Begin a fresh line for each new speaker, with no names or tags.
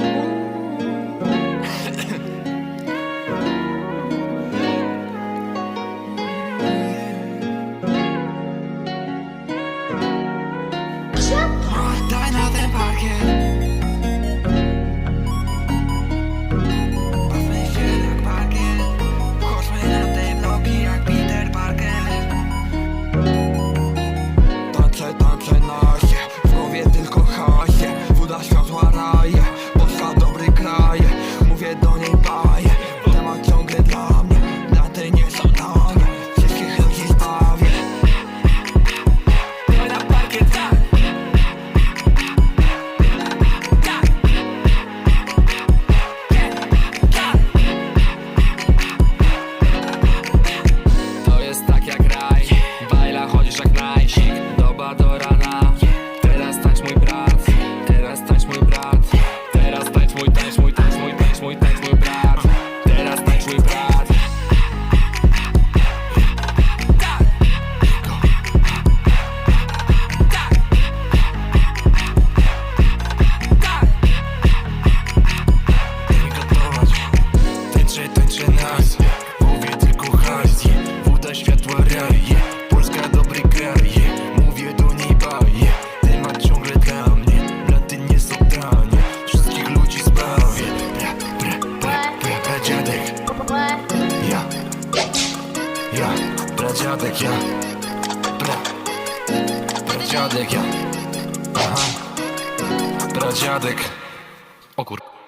Thank you. ja Pradziadek, ja. Pra Pradziadek, ja. Aha. Pradziadek. O kur...